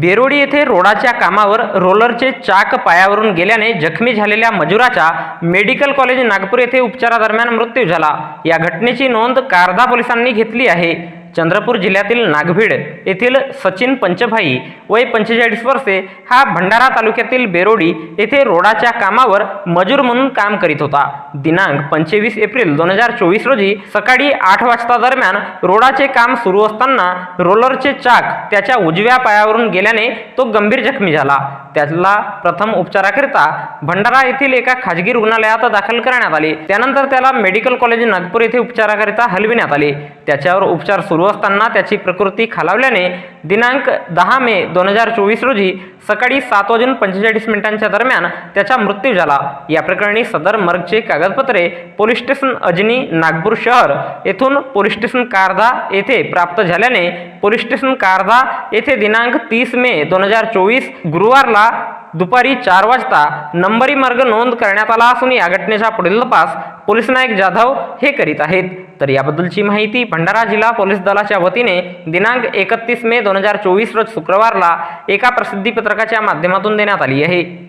बेरोडी येथे रोडाच्या कामावर रोलरचे चाक पायावरून गेल्याने जखमी झालेल्या मजुराचा मेडिकल कॉलेज नागपूर येथे उपचारादरम्यान मृत्यू झाला. या घटनेची नोंद कारदा पोलिसांनी घेतली आहे. चंद्रपूर जिल्ह्यातील नागभीड येथील सचिन पंचभाई वय पंचेचाळीस वर्षे हा भंडारा तालुक्यातील बेरोडी येथे रोडाच्या कामावर मजूर म्हणून काम करीत होता. दिनांक पंचवीस एप्रिल दोन हजार चोवीस रोजी सकाळी आठ वाजता दरम्यान रोडाचे काम सुरू असताना रोलरचे चाक त्याच्या उजव्या पायावरून गेल्याने तो गंभीर जखमी झाला. त्याला प्रथम उपचाराकरिता भंडारा येथील एका खाजगी रुग्णालयात दाखल करण्यात आले. त्यानंतर त्याला मेडिकल कॉलेज नागपूर येथे उपचाराकरिता हलविण्यात आले. त्याच्यावर उपचार सुरू असताना त्याची प्रकृती खालावल्याने दिनांक दहा मे दोन हजार चोवीस रोजी सकाळी सात वाजून पंचेचाळीस मिनिटांच्या दरम्यान त्याचा मृत्यू झाला. या प्रकरणी सदर मर्गचे कागदपत्रे पोलीस स्टेशन अजनी नागपूर शहर येथून पोलीस स्टेशन कारदा येथे प्राप्त झाल्याने पोलीस स्टेशन कारदा येथे दिनांक तीस मे दोन हजार चोवीस गुरुवारला दुपारी चार वाजता नंबरी मार्ग नोंद करण्यात आला असून या घटनेचा पुढील तपास पोलीस नायक जाधव हे करीत आहेत. तर याबद्दलची माहिती भंडारा जिल्हा पोलीस दलाच्या वतीने दिनांक एकतीस मे दोन हजार चोवीस रोज शुक्रवारला एका प्रसिद्धीपत्रकाच्या माध्यमातून देण्यात आली आहे.